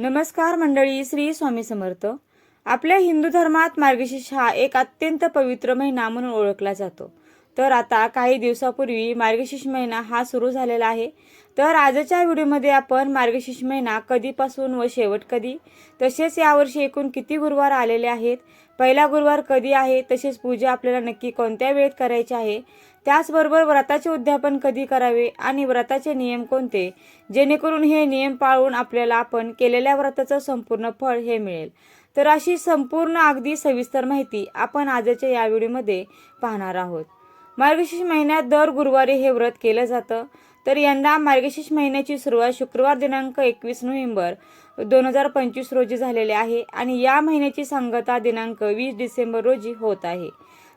नमस्कार मंडळी श्री स्वामी समर्थ. आपल्या हिंदू धर्मात मार्गशीर्ष हा एक अत्यंत पवित्र महिना म्हणून ओळखला जातो. तर आता काही दिवसापूर्वी मार्गशीर्ष महिना हा सुरू झालेला आहे. तर आजच्या व्हिडिओमध्ये आपण मार्गशीर्ष महिना कधीपासून व शेवट कधी तसेच यावर्षी एकूण किती गुरुवार आलेले आहेत पहिला गुरुवार कधी आहे तसेच पूजा आपल्याला नक्की कोणत्या वेळेत करायची आहे त्याचबरोबर व्रताचे उद्यापन कधी करावे आणि व्रताचे नियम कोणते? जेणेकरून हे नियम पाळून आपल्याला आपण केलेल्या व्रताचं संपूर्ण फळ हे मिळेल. तर अशी संपूर्ण अगदी सविस्तर माहिती आपण आजच्या या व्हिडिओमध्ये पाहणार आहोत. मार्गशीर्ष महिन्यात दर गुरुवारी हे व्रत केलं जातं. तर यंदा मार्गशीर्ष महिन्याची सुरुवात शुक्रवार दिनांक एकवीस नोव्हेंबर दोन हजार पंचवीस रोजी झालेली आहे आणि या महिन्याची सांगता दिनांक वीस डिसेंबर रोजी होत आहे.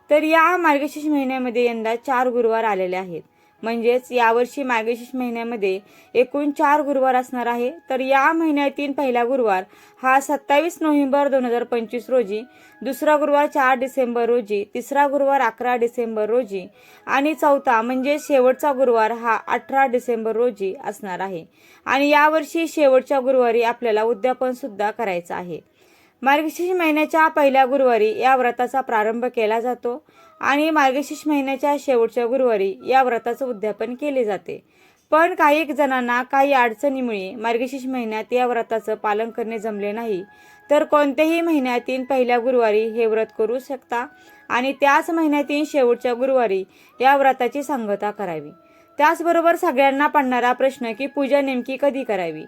तर या मार्गशीर्ष महिन्यामध्ये यंदा चार गुरुवार आलेले आहेत. म्हणजेच यावर्षी मार्गशीर्ष महिन्यामध्ये एकूण चार गुरुवार असणार आहे. तर या महिन्यातील पहिला गुरुवार हा सत्तावीस नोव्हेंबर दोन हजार पंचवीस रोजी दुसरा गुरुवार चार डिसेंबर रोजी तिसरा गुरुवार अकरा डिसेंबर रोजी आणि चौथा म्हणजे शेवटचा गुरुवार हा अठरा डिसेंबर रोजी असणार आहे. आणि यावर्षी शेवटच्या गुरुवारी आपल्याला उद्यापन सुद्धा करायचं आहे. मार्गशीर्ष महिन्याच्या पहिल्या गुरुवारी या व्रताचा प्रारंभ केला जातो आणि मार्गशीर्ष महिन्याच्या शेवटच्या गुरुवारी या व्रताचं उद्यापन केले जाते. पण काही जणांना काही अडचणीमुळे मार्गशीर्ष महिन्यात या व्रताचं पालन करणे जमले नाही. तर कोणत्याही महिन्यातील पहिल्या गुरुवारी हे व्रत करू शकता आणि त्याच महिन्यातील शेवटच्या गुरुवारी या व्रताची सांगता करावी. त्याचबरोबर सगळ्यांना पडणारा प्रश्न की पूजा नेमकी कधी करावी?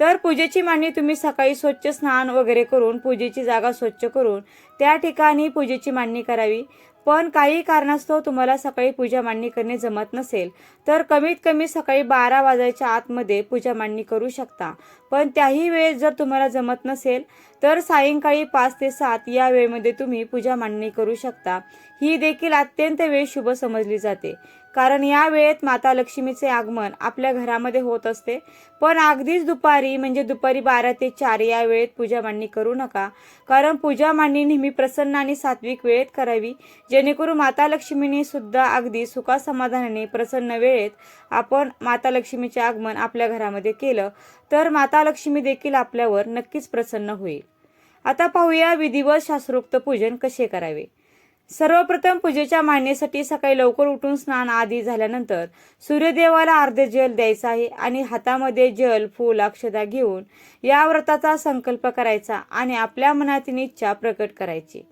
तर पूजेची मांडणी तुम्ही सकाळी स्वच्छ स्नान वगैरे करून पूजेची जागा स्वच्छ करून त्या ठिकाणी पूजेची मांडणी करावी. पण काही कारणास्तव तुम्हाला सकाळी पूजा मांडणी करणे जमत नसेल तर कमीत कमी सकाळी बारा वाजायच्या आतमध्ये पूजा मांडणी करू शकता. पण त्याही वेळेस जर तुम्हाला जमत नसेल तर सायंकाळी पाच ते सात या वेळेमध्ये तुम्ही पूजा मांडणी करू शकता. ही देखील अत्यंत वेळ शुभ समजली जाते. कारण या वेळेत माता लक्ष्मीचे आगमन आपल्या घरामध्ये होत असते. पण अगदीच दुपारी म्हणजे दुपारी बारा ते चार या वेळेत पूजा मांडणी करू नका. कारण पूजा मांडणी नेहमी प्रसन्न आणि सात्विक वेळेत करावी. जेणेकरून माता लक्ष्मीने सुद्धा अगदी सुखासमाधानाने प्रसन्न वेळेत आपण माता लक्ष्मीचे आगमन आपल्या घरामध्ये केलं. तर माता लक्ष्मी देखील आपल्यावर नक्कीच प्रसन्न होईल. आता पाहूया विधिवत शास्त्रोक्त पूजन कसे करावे? सर्वप्रथम पूजेच्या मांडणीसाठी सकाळी लवकर उठून स्नान आधी झाल्यानंतर सूर्यदेवाला अर्धे जल द्यायचं आहे आणि हातामध्ये जल फूल अक्षदा घेऊन या व्रताचा संकल्प करायचा आणि आपल्या मनातील इच्छा प्रकट करायची.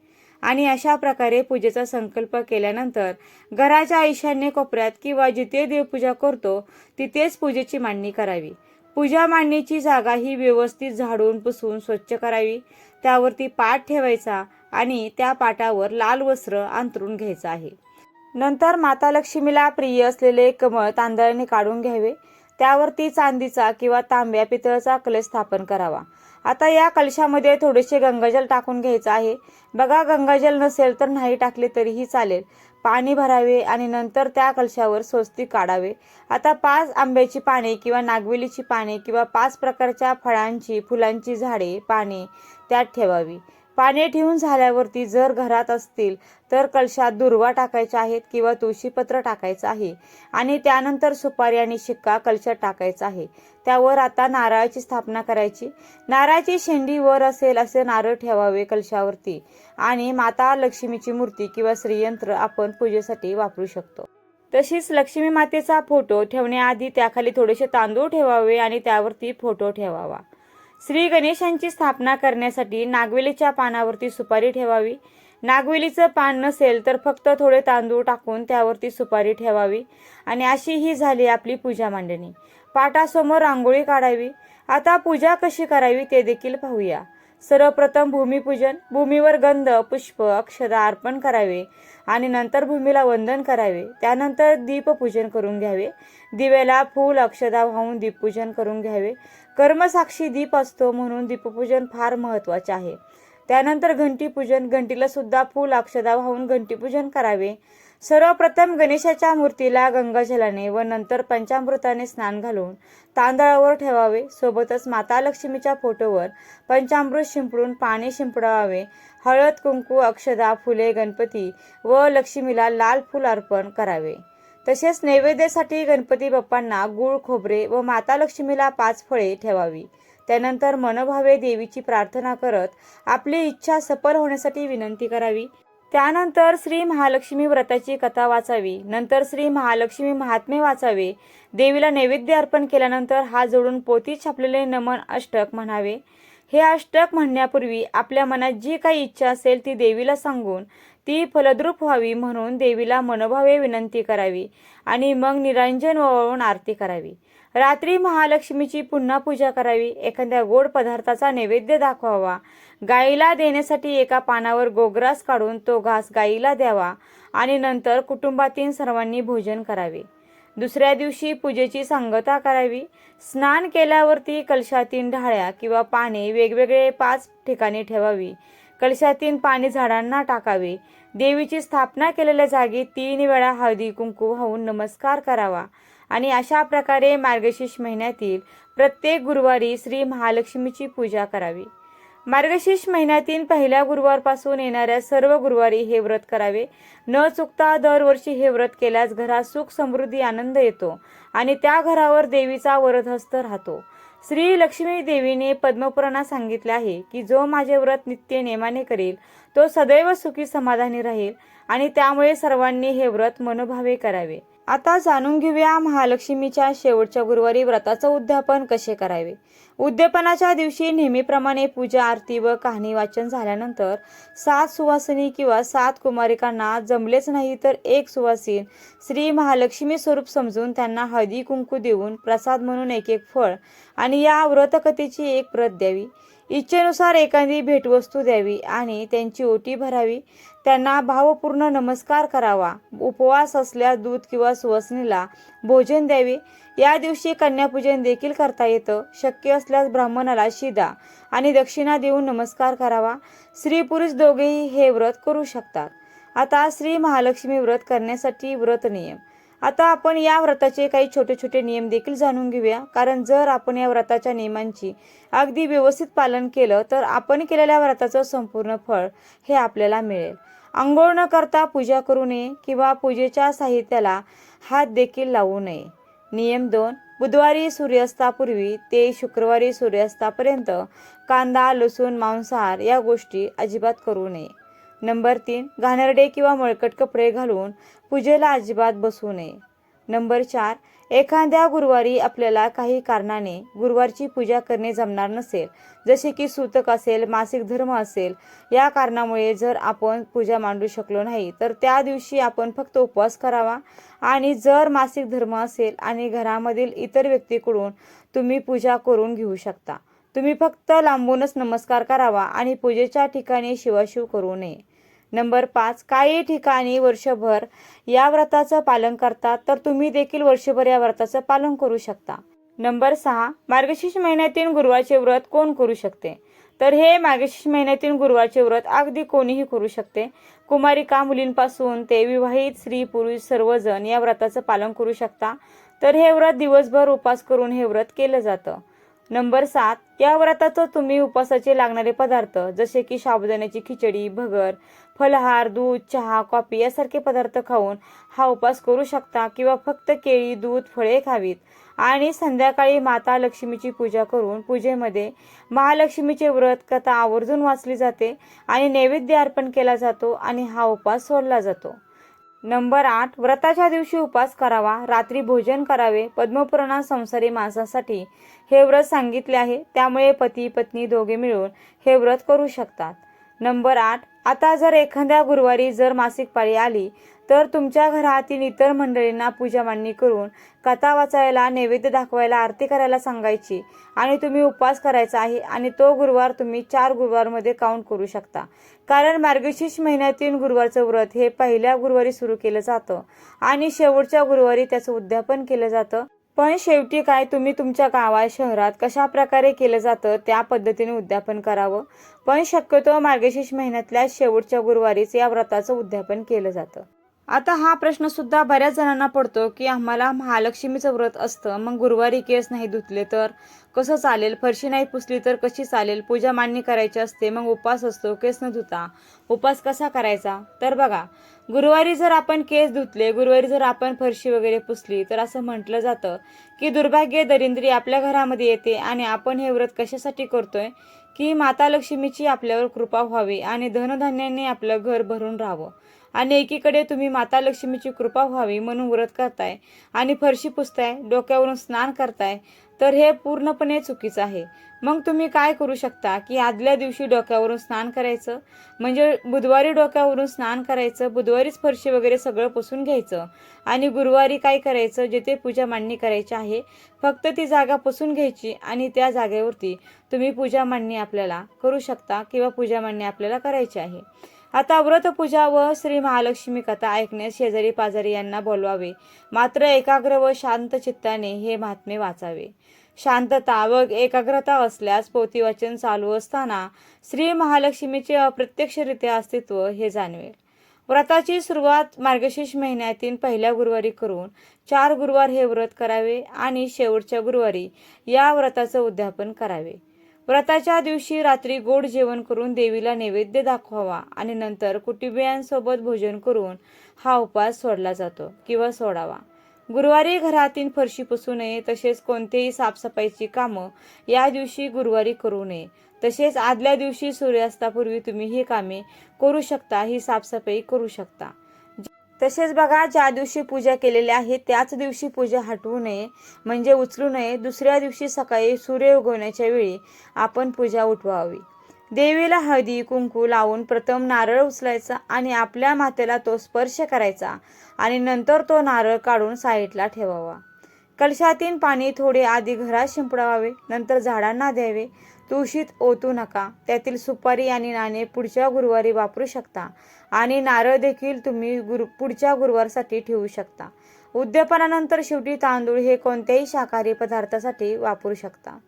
आणि अशा प्रकारे पूजेचा संकल्प केल्यानंतर घराच्या ईशान्य कोपऱ्यात किंवा जिथे देवपूजा करतो तिथेच पूजेची मांडणी करावी. पूजा मांडणीची जागा ही व्यवस्थित झाडून पुसून स्वच्छ करावी. त्यावरती पाट ठेवायचा आणि त्या पाटावर लाल वस्त्र अंतरून घ्यायचं आहे. नंतर माता लक्ष्मीला प्रिय असलेले कमळ तांदळाने काढून घ्यावे. त्यावरती चांदीचा किंवा तांब्या पितळचा कलश स्थापन करावा. आता या कलशामध्ये थोडेसे गंगाजल टाकून घ्यायचं आहे. बघा गंगाजल नसेल तर नाही टाकले तरीही चालेल. पाणी भरावे आणि नंतर त्या कलशावर स्वस्ती काढावे. आता पाच आंब्याची पाने किंवा नागवेलीची पाने किंवा पाच प्रकारच्या फळांची फुलांची झाडे पाने त्यात ठेवावी. पाने ठेवून झाल्यावरती जर घरात असतील तर कलशात दुर्वा टाकायच्या आहेत किंवा तुळशीपत्र टाकायचं आहे. आणि त्यानंतर सुपारी आणि शिक्का कलशात टाकायचा आहे. त्यावर आता नारळाची स्थापना करायची. नारळाची शेंडी वर असेल असे नारळ ठेवावे कलशावरती. आणि माता लक्ष्मीची मूर्ती किंवा श्रीयंत्र आपण पूजेसाठी वापरू शकतो. तशीच लक्ष्मी मातेचा फोटो ठेवण्याआधी त्याखाली थोडेसे तांदूळ ठेवावे आणि त्यावरती फोटो ठेवावा. श्री गणेशांची स्थापना करण्यासाठी नागवेलीच्या पानावरती सुपारी ठेवावी. नागवेलीचं पान नसेल तर फक्त थोडे तांदूळ टाकून त्यावरती सुपारी ठेवावी. आणि अशी ही झाली आपली पूजा मांडणी. पाटासमोर रांगोळी काढावी. आता पूजा कशी करावी ते देखील पाहूया. सर्वप्रथम भूमिपूजन भूमीवर गंध पुष्प अक्षदा अर्पण करावे आणि नंतर भूमीला वंदन करावे. त्यानंतर दीपपूजन करून घ्यावे. दिव्याला फूल अक्षदा वाहून दीपपूजन करून घ्यावे. कर्मसाक्षी दीप असतो म्हणून दीपपूजन फार महत्त्वाचे आहे. त्यानंतर घंटीपूजन घंटीला सुद्धा फूल अक्षदा वाहून घंटीपूजन करावे. सर्वप्रथम गणेशाच्या मूर्तीला गंगाजलाने व नंतर पंचामृताने स्नान घालून तांदळावर ठेवावे. सोबतच माता लक्ष्मीच्या फोटोवर पंचामृत शिंपडून पाणी शिंपडावे. हळद कुंकू अक्षदा फुले गणपती व लक्ष्मीला लाल फूल अर्पण करावे. तसेच नैवेद्यासाठी गणपती बाप्पांना गुळ खोबरे व माता लक्ष्मीला पाच फळे ठेवावी. त्यानंतर मनोभावे देवीची प्रार्थना करत आपली इच्छा सफल होण्यासाठी विनंती करावी. त्यानंतर श्री महालक्ष्मी व्रताची कथा वाचावी. नंतर श्री महालक्ष्मी महात्मे वाचावे. देवीला नैवेद्य अर्पण केल्यानंतर हात जोडून पोती छापलेले नमन अष्टक म्हणावे. हे अष्टक म्हणण्यापूर्वी आपल्या मनात जी काही इच्छा असेल ती देवीला सांगून ती फलद्रूप व्हावी म्हणून देवीला मनोभावे विनंती करावी आणि मग निरंजन वळवून आरती करावी. रात्री महालक्ष्मीची पुन्हा पूजा करावी. एखाद्या गोड पदार्थाचा नैवेद्य दाखवावा. गाईला देण्यासाठी एका पानावर गोग्रास काढून तो घास गाईला द्यावा आणि नंतर कुटुंबातील सर्वांनी भोजन करावे. दुसऱ्या दिवशी पूजेची सांगता करावी. स्नान केल्यावरती कलशातील ढाळ्या किंवा पाने वेगवेगळे पाच ठिकाणी ठेवावी. कलशातील पाणी झाडांना टाकावे. देवीची स्थापना केलेल्या जागी तीन वेळा हळदी कुंकू वाहून नमस्कार करावा. आणि अशा प्रकारे मार्गशीर्ष महिन्यातील प्रत्येक गुरुवारी श्री महालक्ष्मीची पूजा करावी. मार्गशीर्ष महिन्यातील पहिल्या गुरुवारपासून येणाऱ्या सर्व गुरुवारी हे व्रत करावे. न चुकता दरवर्षी हे व्रत केल्यास घरात सुख समृद्धी आनंद येतो. आणि त्या घरावर देवीचा वरदहस्त राहतो. श्री लक्ष्मी देवीने पद्मपुराणात सांगितले आहे की जो माझे व्रत नित्य नेमाने करेल तो सदैव सुखी समाधानी राहील आणि त्यामुळे सर्वांनी हे व्रत मनोभावे करावे. आता जाणून घेऊया महालक्ष्मीच्या शेवटच्या गुरुवारी व्रताचं उद्यापन कसे करावे. उद्यापनाच्या दिवशी नेहमीप्रमाणे पूजा आरती व कहाणी वाचन झाल्यानंतर सात सुवासिनी किंवा सात कुमारिकांना जमलेच नाही तर एक सुवासीन श्री महालक्ष्मी स्वरूप समजून त्यांना हळदी कुंकू देऊन प्रसाद म्हणून एक एक फळ आणि या व्रतकथेची एक प्रत द्यावी. इच्छेनुसार एखादी भेटवस्तू द्यावी आणि त्यांची ओटी भरावी. त्यांना भावपूर्ण नमस्कार करावा. उपवास असल्यास दूध किंवा सुवासिनीला भोजन द्यावे. या दिवशी कन्यापूजन देखील करता येतं. शक्य असल्यास ब्राह्मणाला शिदा आणि दक्षिणा देऊन नमस्कार करावा. स्त्री पुरुष दोघेही हे व्रत करू शकतात. आता श्री महालक्ष्मी व्रत करण्यासाठी व्रत नियम. आता आपण या व्रताचे काही छोटे छोटे नियम देखील जाणून घेऊया. कारण जर आपण या व्रताच्या नियमांची अगदी व्यवस्थित पालन केलं तर आपण केलेल्या व्रताचं संपूर्ण फळ हे आपल्याला मिळेल. आंघोळ न करता पूजा करू नये किंवा पूजेच्या साहित्याला हात देखील लावू नये. नियम दोन बुधवारी सूर्यास्तापूर्वी ते शुक्रवारी सूर्यास्तापर्यंत कांदा लसूण मांसाहार या गोष्टी अजिबात करू नये. नंबर तीन घाणेरडे किंवा मळकट कपडे घालून पूजेला अजिबात बसू नये. नंबर चार एखाद्या गुरुवारी आपल्याला काही कारणाने गुरुवारची पूजा करणे जमणार नसेल जसे की सूतक असेल मासिक धर्म असेल या कारणामुळे जर आपण पूजा मांडू शकलो नाही तर त्या दिवशी आपण फक्त उपवास करावा. आणि जर मासिक धर्म असेल आणि घरामधील इतर व्यक्तीकडून तुम्ही पूजा करून घेऊ शकता. तुम्ही फक्त लांबूनच नमस्कार करावा आणि पूजेच्या ठिकाणी शिवाशिव करू नये. नंबर पाच काही ठिकाणी वर्षभर या व्रताचं पालन करतात तर तुम्ही देखील वर्षभर या व्रताचं पालन करू शकता. नंबर सहा मार्गशीर्ष महिन्यातील गुरुवारचे व्रत कोण करू शकते? तर हे मार्गशीर्ष महिन्यातील गुरुवारचे व्रत अगदी कोणीही करू शकते. कुमारिका मुलींपासून ते विवाहित स्त्री पुरुष सर्वजण या व्रताचं पालन करू शकता. तर हे व्रत दिवसभर उपास करून हे व्रत केलं जातं. नंबर सात या व्रताचं तुम्ही उपवासाचे लागणारे पदार्थ जसे की साबुदाण्याची खिचडी भगर फलहार दूध चहा कॉफी यासारखे पदार्थ खाऊन हा उपवास करू शकता किंवा फक्त केळी दूध फळे खावीत. आणि संध्याकाळी माता लक्ष्मीची पूजा करून पूजेमध्ये महालक्ष्मीचे व्रत कथा आवर्जून वाचली जाते आणि नैवेद्य अर्पण केला जातो आणि हा उपवास सोडला जातो. नंबर आठ व्रताच्या दिवशी उपवास करावा. रात्री भोजन करावे. पद्मपुराणात संसारी माणसासाठी हे व्रत सांगितले आहे. त्यामुळे पती पत्नी दोघे मिळून हे व्रत करू शकतात. नंबर आठ आता जर एखाद्या गुरुवारी जर मासिक पाळी आली तर तुमच्या घरातील इतर मंडळींना पूजा मांडणी करून कथा वाचायला नैवेद्य दाखवायला आरती करायला सांगायची. आणि तुम्ही उपवास करायचा आहे आणि तो गुरुवार तुम्ही चार गुरुवारमध्ये काउंट करू शकता. कारण मार्गशीर्ष महिन्यातील गुरुवारचं व्रत हे पहिल्या गुरुवारी सुरू केलं जातं आणि शेवटच्या गुरुवारी त्याचं उद्यापन केलं जातं. पण शेवटी काय तुम्ही तुमच्या गावात शहरात कशा प्रकारे केलं जातं त्या पद्धतीने उद्यापन करावं? पण शक्यतो मार्गशीर्ष महिन्यातल्या शेवटच्या गुरुवारीच या व्रताचं उद्यापन केलं जातं. आता हा प्रश्न सुद्धा बऱ्याच जणांना पडतो की आम्हाला महालक्ष्मीचं व्रत असतं मग गुरुवारी केस नाही धुतले तर? कसं चालेल? फरशी नाही पुसली तर कशी चालेल? पूजा मांडणी करायची असते मग उपास असतो केस न धुता. उपास कसा करायचा? तर बघा गुरुवारी जर आपण केस धुतले गुरुवारी जर आपण फरशी वगैरे पुसली तर असं म्हटलं जातं की दुर्भाग्य दरिंद्री आपल्या घरामध्ये येते आणि आपण हे व्रत कशासाठी करतोय? की माता लक्ष्मीची आपल्यावर कृपा व्हावी आणि धनधान्याने आपलं घर भरून राहावं. आणि एकीकडे तुम्ही माता लक्ष्मीची कृपा व्हावी म्हणून व्रत करताय आणि फरशी पुसताय डोक्यावरून स्नान करताय तर हे पूर्णपणे चुकीचं आहे. मग तुम्ही काय करू शकता की आदल्या दिवशी डोक्यावरून स्नान करायचं? म्हणजे बुधवारी डोक्यावरून स्नान करायचं बुधवारीच फरशी वगैरे सगळं पुसून घ्यायचं आणि गुरुवारी काय करायचं? जिथे पूजा मांडणी करायची आहे फक्त ती जागा पुसून घ्यायची आणि त्या जागेवरती तुम्ही पूजा मांडणी आपल्याला करू शकता किंवा पूजा मांडणी आपल्याला करायची आहे. आता व्रतपूजा व श्री महालक्ष्मी कथा ऐकण्यास शेजारी पाजारी यांना बोलवावे. मात्र एकाग्र व शांत चित्ताने हे महात्मे वाचावे. शांतता व एकाग्रता असल्यास पोथीवाचन चालू असताना श्री महालक्ष्मीचे अप्रत्यक्षरित्या अस्तित्व हे जाणवेल. व्रताची सुरुवात मार्गशीर्ष महिन्यातील पहिल्या गुरुवारी करून चार गुरुवार हे व्रत करावे आणि शेवटच्या गुरुवारी या व्रताचं उद्यापन करावे. व्रताच्या दिवशी रात्री गोड जेवण करून देवीला नैवेद्य दाखवावा आणि नंतर कुटुंबियांसोबत भोजन करून हा उपास सोडला जातो किंवा सोडावा. गुरुवारी घरातील फरशी पुसू नये तसेच कोणतेही साफसफाईची कामं या दिवशी गुरुवारी करू नये. तसेच आदल्या दिवशी सूर्यास्तापूर्वी तुम्ही ही कामे करू शकता ही साफसफाई करू शकता. तसेच बघा ज्या दिवशी पूजा केलेली आहे त्याच दिवशी पूजा हटवू नये म्हणजे उचलू नये. दुसऱ्या दिवशी सकाळी सूर्य उगवण्याच्या वेळी आपण पूजा उठवावी. देवीला हळदी कुंकू लावून प्रथम नारळ उचलायचा आणि आपल्या मातेला तो स्पर्श करायचा आणि नंतर तो नारळ काढून साईडला ठेवावा. कलशातील पाणी थोडे आधी घरात शिंपडावे नंतर झाडांना द्यावे. तुळशीत ओतू नका. त्यातील सुपारी आणि नाणे पुढच्या गुरुवारी वापरू शकता. आणि नारळ देखील तुम्ही गुरु पुढच्या गुरुवारसाठी ठेवू शकता. उद्यापनानंतर शेवटी तांदूळ हे कोणत्याही शाकाहारी पदार्थासाठी वापरू शकता.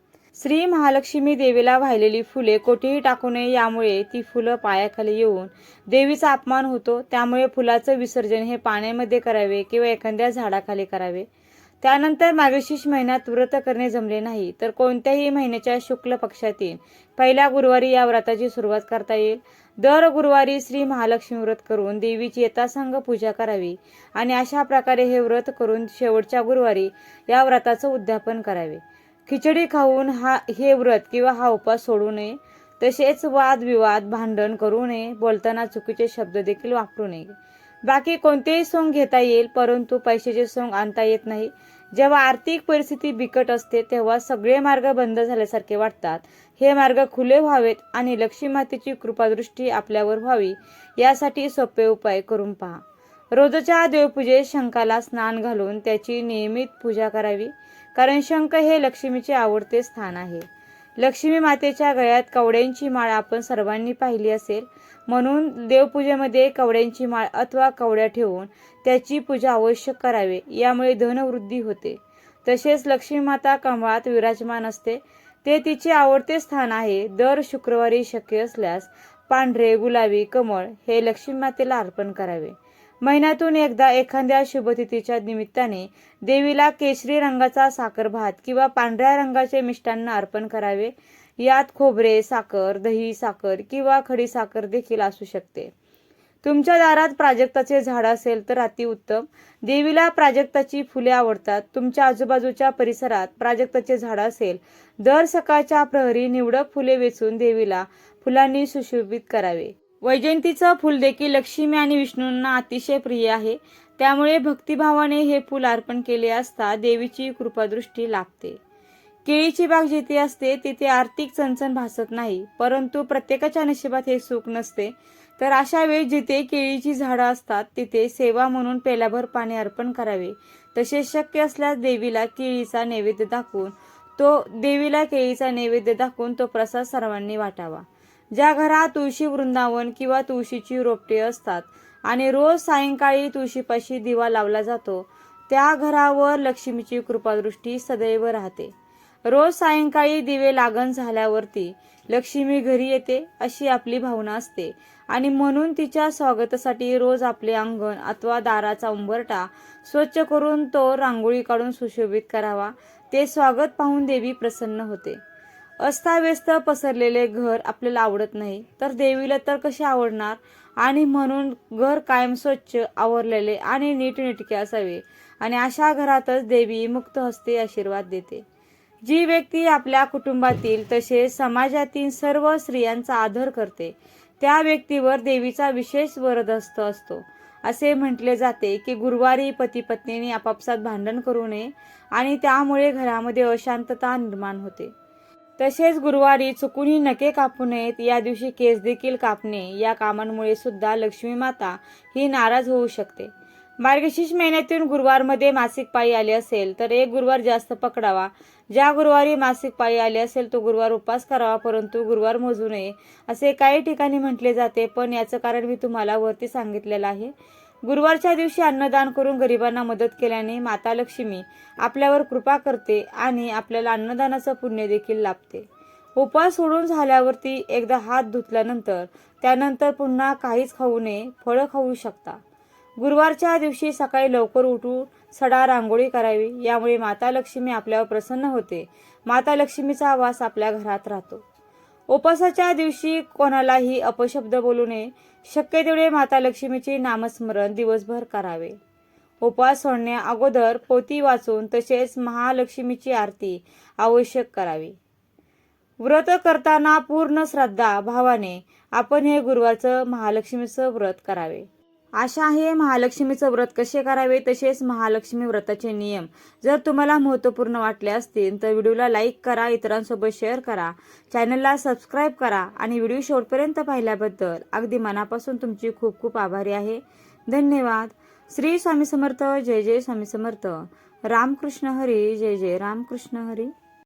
श्री महालक्ष्मी देवीला वाहिलेली फुले कोठेही टाकू नये यामुळे ती फुलं पायाखाली येऊन देवीचा अपमान होतो. त्यामुळे फुलाचं विसर्जन हे पाण्यामध्ये करावे किंवा एखाद्या झाडाखाली करावे. त्यानंतर मार्गशीर्ष महिन्यात व्रत करणे जमले नाही तर कोणत्याही महिन्याच्या शुक्ल पक्षातील पहिल्या गुरुवारी या व्रताची सुरुवात करता येईल. दर गुरुवारी श्री महालक्ष्मी व्रत करून देवीची येतासंग पूजा करावी आणि अशा प्रकारे हे व्रत करून शेवटच्या गुरुवारी या व्रताचं उद्यापन करावे. खिचडी खाऊन हा हे व्रत किंवा हा उपास सोडू नये. तसेच वादविवाद भांडण करू नये. बोलताना चुकीचे शब्द देखील वापरू नये. बाकी कोणतेही सोंग घेता येईल परंतु पैशाचे सोंग आणता येत नाही. जेव्हा आर्थिक परिस्थिती बिकट असते तेव्हा सगळे मार्ग बंद झाल्यासारखे वाटतात. हे मार्ग खुले व्हावेत आणि लक्ष्मी मातेची कृपादृष्टी आपल्यावर व्हावी यासाठी सोपे उपाय करून पहा. रोजच्या देवपूजेत शंखाला स्नान घालून त्याची नियमित पूजा करावी कारण शंख हे लक्ष्मीचे आवडते स्थान आहे. लक्ष्मी मातेच्या गळ्यात कवड्यांची माळ आपण सर्वांनी पाहिली असेल. म्हणून देवपूजेमध्ये कवड्यांची माळ अथवा कवड्या ठेवून त्याची पूजा अवश्य करावे. यामुळे धनवृद्धी होते. तसेच लक्ष्मी माता कमळात विराजमान असते. ते तिचे आवडते स्थान आहे. दर शुक्रवारी शक्य असल्यास पांढरे गुलाबी कमळ हे लक्ष्मी मातेला अर्पण करावे. महिन्यातून एकदा एखाद्या शुभतिथीच्या निमित्ताने देवीला केशरी रंगाचा साखर भात किंवा पांढऱ्या रंगाचे मिष्टान्न अर्पण करावे. यात खोबरे साखर दही साखर किंवा खडी साखर देखील असू शकते. तुमच्या दारात प्राजक्ताचे झाड असेल तर अतिउत्तम देवीला प्राजक्ताची फुले आवडतात. तुमच्या आजूबाजूच्या परिसरात प्राजक्ताचे झाड असेल दर सकाळच्या प्रहरी निवडक फुले वेचून देवीला फुलांनी सुशोभित करावे. वैजयंतीचं फुल देखील लक्ष्मी आणि विष्णूंना अतिशय प्रिय आहे. त्यामुळे भक्तिभावाने हे फुल अर्पण केले असता देवीची कृपादृष्टी लाभते. केळीची बाग जिथे असते तिथे आर्थिक चणचण भासत नाही. परंतु प्रत्येकाच्या नशिबात हे सुख नसते. तर अशा वेळी जिथे केळीची झाडं असतात तिथे सेवा म्हणून पेलाभर पाणी अर्पण करावे. तसेच शक्य असल्यास देवीला केळीचा नैवेद्य दाखवून तो देवीला केळीचा नैवेद्य दाखवून तो प्रसाद सर्वांनी वाटावा. ज्या घरात तुळशी वृंदावन किंवा तुळशीची रोपटे असतात आणि रोज सायंकाळी तुळशीपाशी दिवा लावला जातो त्या घरावर लक्ष्मीची कृपादृष्टी सदैव राहते. रोज सायंकाळी दिवे लागण झाल्यावरती लक्ष्मी घरी येते अशी आपली भावना असते आणि म्हणून तिच्या स्वागतासाठी रोज आपले अंगण अथवा दाराचा उंबरटा स्वच्छ करून तो रांगोळी काढून सुशोभित करावा ते स्वागत पाहून देवी प्रसन्न होते. अस्ताव्यस्त पसरलेले घर आपल्याला आवडत नाही. तर देवीला तर कसे आवडणार? आणि म्हणून घर कायम स्वच्छ आवरलेले आणि नीटनेटके असावे. आणि अशा घरातच देवी मुक्त हस्ते आशीर्वाद देते. जी व्यक्ती आपल्या कुटुंबातील तसेच समाजातील सर्व स्त्रियांचा आदर करते त्या व्यक्तीवर देवीचा विशेष वरदहस्त असतो. असे म्हटले जाते की गुरुवारी पती पत्नीने आपापसात भांडण करू नये आणि त्यामुळे घरामध्ये अशांतता निर्माण होते. तसेच गुरुवारी चुकूनही नके कापू नयेत या दिवशी केस देखील कापणे या कामांमुळे सुद्धा लक्ष्मी माता ही नाराज होऊ शकते. मार्गशीर्ष महिन्यातून गुरुवारमध्ये मासिक पाळी आली असेल तर एक गुरुवार जास्त पकडावा. ज्या गुरुवारी मासिक पाळी आली असेल तो गुरुवार उपवास करावा परंतु गुरुवार मोजू नये असे काही ठिकाणी म्हटले जाते पण याचं कारण मी तुम्हाला वरती सांगितलेलं आहे. गुरुवारच्या दिवशी अन्नदान करून गरिबांना मदत केल्याने माता लक्ष्मी आपल्यावर कृपा करते आणि आपल्याला अन्नदानाचं पुण्य देखील लाभते. उपवास सोडून झाल्यावरती एकदा हात धुतल्यानंतर त्यानंतर पुन्हा काहीच खाऊ नये फळं खाऊ शकता. गुरुवारच्या दिवशी सकाळी लवकर उठून सडा रांगोळी करावी यामुळे माता लक्ष्मी आपल्यावर प्रसन्न होते. माता लक्ष्मीचा वास आपल्या घरात राहतो. उपासाच्या दिवशी कोणालाही अपशब्द बोलू नये शक्य तेवढे माता लक्ष्मीचे नामस्मरण दिवसभर करावे. उपवास सोडण्या अगोदर पोती वाचून तसेच महालक्ष्मीची आरती आवश्यक करावी. व्रत करताना पूर्ण श्रद्धा भावाने आपण हे गुरुवारचं महालक्ष्मीचं व्रत करावे. आशा आहे महालक्ष्मीचं व्रत कसे करावे? तसेच महालक्ष्मी व्रताचे नियम. जर तुम्हाला महत्त्वपूर्ण वाटले असतील तर व्हिडिओला लाईक करा इतरांसोबत शेअर करा. चॅनलला सबस्क्राईब करा आणि व्हिडिओ शेवटपर्यंत पाहिल्याबद्दल अगदी मनापासून तुमची खूप खूप आभारी आहे. धन्यवाद. श्री स्वामी समर्थ जय जय स्वामी समर्थ. रामकृष्ण हरी जय जय रामकृष्ण हरी.